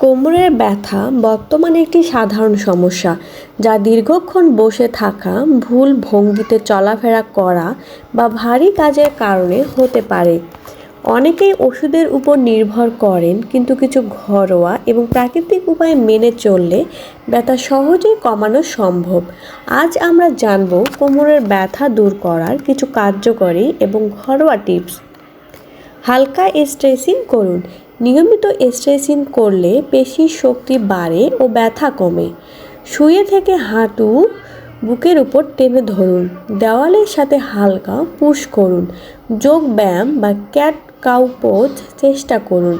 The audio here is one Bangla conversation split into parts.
কোমরের ব্যথা বর্তমানে একটি সাধারণ সমস্যা, যা দীর্ঘক্ষণ বসে থাকা, ভুল ভঙ্গিতে চলাফেরা করা বা ভারী কাজের কারণে হতে পারে। অনেকেই ওষুধের উপর নির্ভর করেন, কিন্তু কিছু ঘরোয়া এবং প্রাকৃতিক উপায় মেনে চললে ব্যথা সহজেই কমানো সম্ভব। আজ আমরা জানব কোমরের ব্যথা দূর করার কিছু কার্যকরী এবং ঘরোয়া টিপস। হালকা স্ট্রেচিং করুন। নিয়মিত স্ট্রেচিং করলে পেশির শক্তি বাড়ে ও ব্যথা কমে। শুয়ে থেকে হাঁটু বুকের উপর টেনে ধরুন। দেওয়ালের সাথে হালকা পুশ করুন। যোগ ব্যায়াম বা ক্যাট কাউ পোজ চেষ্টা করুন।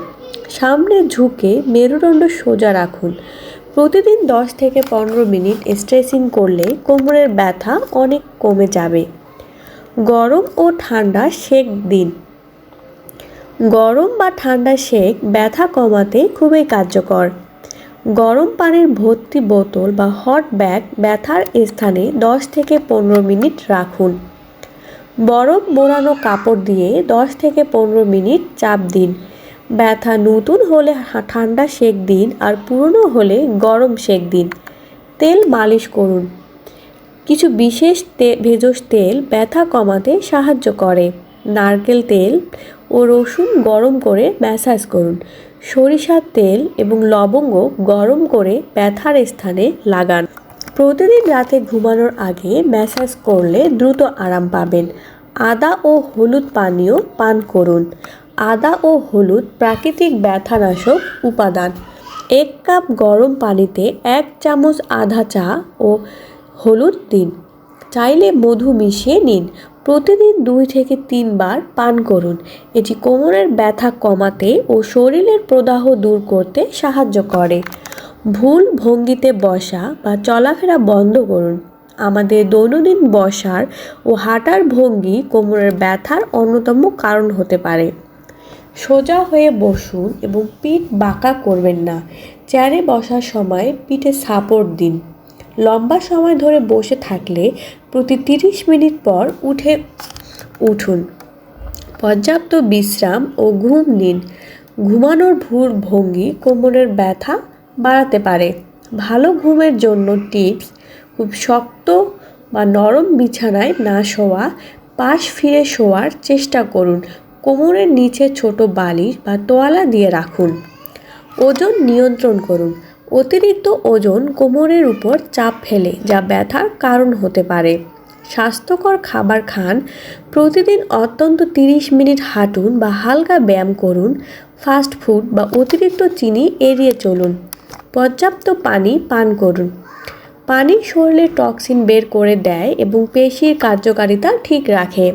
সামনে ঝুঁকে মেরুদণ্ড সোজা রাখুন। প্রতিদিন দশ থেকে পনেরো মিনিট স্ট্রেচিং করলে কোমরের ব্যথা অনেক কমে যাবে। গরম ও ঠান্ডা সেক দিন। গরম বা ঠান্ডা সেক ব্যথা কমাতে খুবই কার্যকর। গরম পানির ভর্তি বোতল বা হট ব্যাগ ব্যথার স্থানে দশ থেকে পনেরো মিনিট রাখুন। বরফ মোড়ানো কাপড় দিয়ে দশ থেকে পনেরো মিনিট চাপ দিন। ব্যথা নতুন হলে ঠান্ডা সেক দিন আর পুরনো হলে গরম সেক দিন। তেল মালিশ করুন। কিছু বিশেষ ভেষজ তেল ব্যথা কমাতে সাহায্য করে। নারকেল তেল ও রসুন গরম করে ম্যাসাজ করুন। সরিষার তেল এবং লবঙ্গ গরম করে ব্যথার স্থানে লাগান। প্রতিদিন রাতে ঘুমানোর আগে ম্যাসাজ করলে দ্রুত আরাম পাবেন। আদা ও হলুদ পানীয় পান করুন। আদা ও হলুদ প্রাকৃতিক ব্যথানাশক উপাদান। এক কাপ গরম পানিতে এক চামচ আধা চা ও হলুদ দিন। চাইলে মধু মিশিয়ে নিন। প্রতিদিন দুই থেকে তিনবার পান করুন। এটি কোমরের ব্যথা কমাতে ও শরীরের প্রদাহ দূর করতে সাহায্য করে। ভুল ভঙ্গিতে বসা বা চলাফেরা বন্ধ করুন। আমাদের দৈনন্দিন বসার ও হাঁটার ভঙ্গি কোমরের ব্যথার অন্যতম কারণ হতে পারে। সোজা হয়ে বসুন এবং পিঠ বাঁকা করবেন না। চেয়ারে বসার সময় পিঠে সাপোর্ট দিন। লম্বা সময় ধরে বসে থাকলে প্রতি তিরিশ মিনিট পর উঠে উঠুন। পর্যাপ্ত বিশ্রাম ও ঘুম নিন। ঘুমানোর ভুর ভঙ্গি কোমরের ব্যথা বাড়াতে পারে। ভালো ঘুমের জন্য টিপস, খুব শক্ত বা নরম বিছানায় না শোয়া, পাশ ফিরে শোয়ার চেষ্টা করুন। কোমরের নিচে ছোট বালিশ বা তোয়ালা দিয়ে রাখুন। ওজন নিয়ন্ত্রণ করুন। অতিরিক্ত ওজন কোমরের উপর চাপ ফেলে, যা ব্যথার কারণ হতে পারে। স্বাস্থ্যকর খাবার খান, প্রতিদিন অত্যন্ত তিরিশ মিনিট হাঁটুন বা হালকা ব্যায়াম করুন, ফাস্ট ফুড বা অতিরিক্ত চিনি এড়িয়ে চলুন, পর্যাপ্ত পানি পান করুন। পানি শরীরে টক্সিন বের করে দেয় এবং পেশির কার্যকারিতা ঠিক রাখে।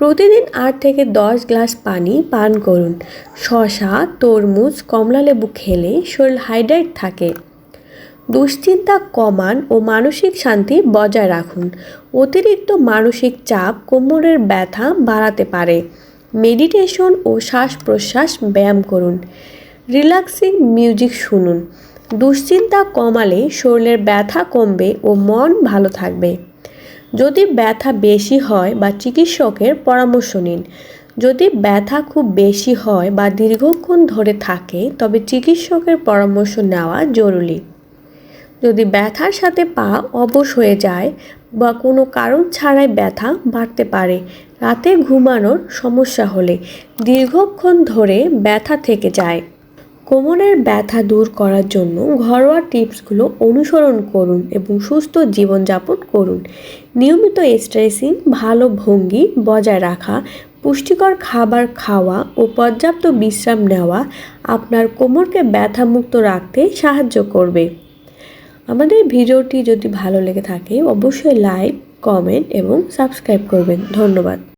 প্রতিদিন আট থেকে দশ গ্লাস পানি পান করুন। শশা তরমুজ, কমলালেবু খেলে শরীর হাইড্রেট থাকে। দুশ্চিন্তা কমান ও মানসিক শান্তি বজায় রাখুন। অতিরিক্ত মানসিক চাপ কোমরের ব্যথা বাড়াতে পারে। মেডিটেশন ও শ্বাস প্রশ্বাস ব্যায়াম করুন। রিল্যাক্সিং মিউজিক শুনুন। দুশ্চিন্তা কমালে শরীরের ব্যথা কমবে ও মন ভালো থাকবে। যদি ব্যথা বেশি হয় বা চিকিৎসকের পরামর্শ নিন। যদি ব্যথা খুব বেশি হয় বা দীর্ঘক্ষণ ধরে থাকে, তবে চিকিৎসকের পরামর্শ নেওয়া জরুরি। যদি ব্যথার সাথে পা অবশ হয়ে যায় বা কোনো কারণ ছাড়াই ব্যথা বাড়তে পারে, রাতে ঘুমানোর সমস্যা হলে দীর্ঘক্ষণ ধরে ব্যথা থেকে যায়। কোমরের ব্যথা দূর করার জন্য ঘরোয়া টিপসগুলো অনুসরণ করুন এবং সুস্থ জীবনযাপন করুন। নিয়মিত স্ট্রেসিং ভালো ভঙ্গি বজায় রাখা, পুষ্টিকর খাবার খাওয়া ও পর্যাপ্ত বিশ্রাম নেওয়া আপনার কোমরকে ব্যথামুক্ত রাখতে সাহায্য করবে। আমাদের ভিডিওটি যদি ভালো লেগে থাকে, অবশ্যই লাইক, কমেন্ট এবং সাবস্ক্রাইব করবেন। ধন্যবাদ।